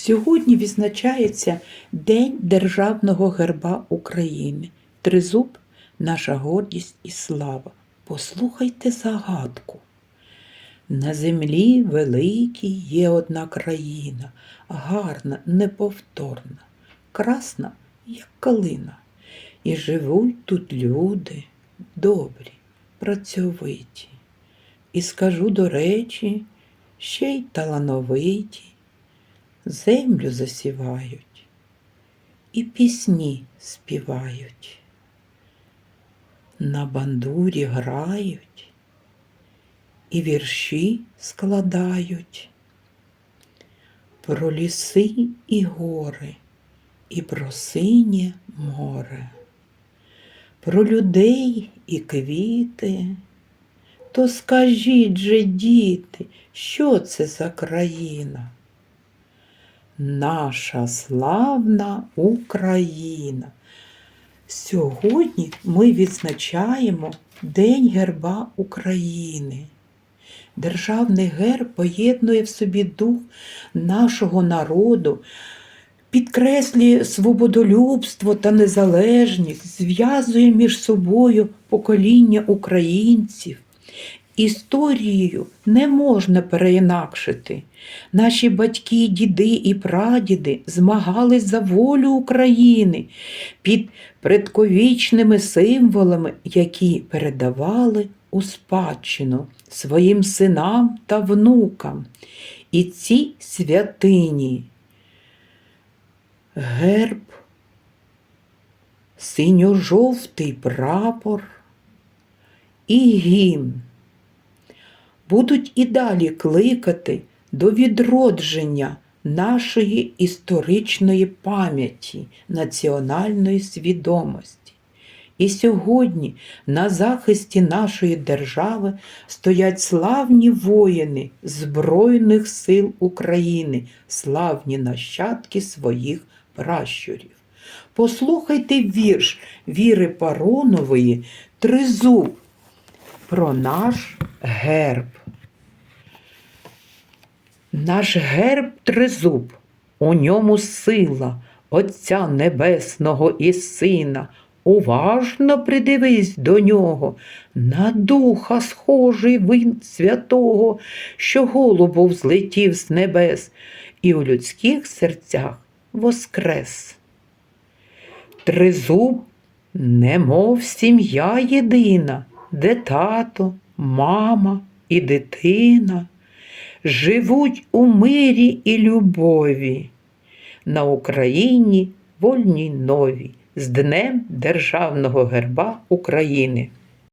Сьогодні відзначається День Державного герба України. Тризуб наша гордість і слава. Послухайте загадку. На землі великій є одна країна, гарна, неповторна, красна, як калина. І живуть тут люди добрі, працьовиті. І скажу до речі, ще й талановиті, землю засівають і пісні співають. На бандурі грають і вірші складають про ліси і гори, і про синє море, про людей і квіти. То скажіть же, діти, що це за країна? Наша славна Україна. Сьогодні ми відзначаємо День герба України. Державний герб поєднує в собі дух нашого народу, підкреслює свободолюбство та незалежність, зв'язує між собою покоління українців. Історією не можна переінакшити. Наші батьки, діди і прадіди змагались за волю України під предковічними символами, які передавали у спадщину своїм синам та внукам. І ці святині герб, синьо-жовтий прапор і гімн будуть і далі кликати до відродження нашої історичної пам'яті, національної свідомості. І сьогодні на захисті нашої держави стоять славні воїни Збройних сил України, славні нащадки своїх пращурів. Послухайте вірш Віри Паронової Тризуб про наш герб. Наш герб тризуб, у ньому сила Отця Небесного і Сина. Уважно придивись до нього, на духа схожий він святого, що голубу взлетів з небес, і у людських серцях воскрес. Тризуб, немов сім'я єдина, де тато, мама і дитина живуть у мирі і любові на Україні вольній нові з Днем Державного герба України.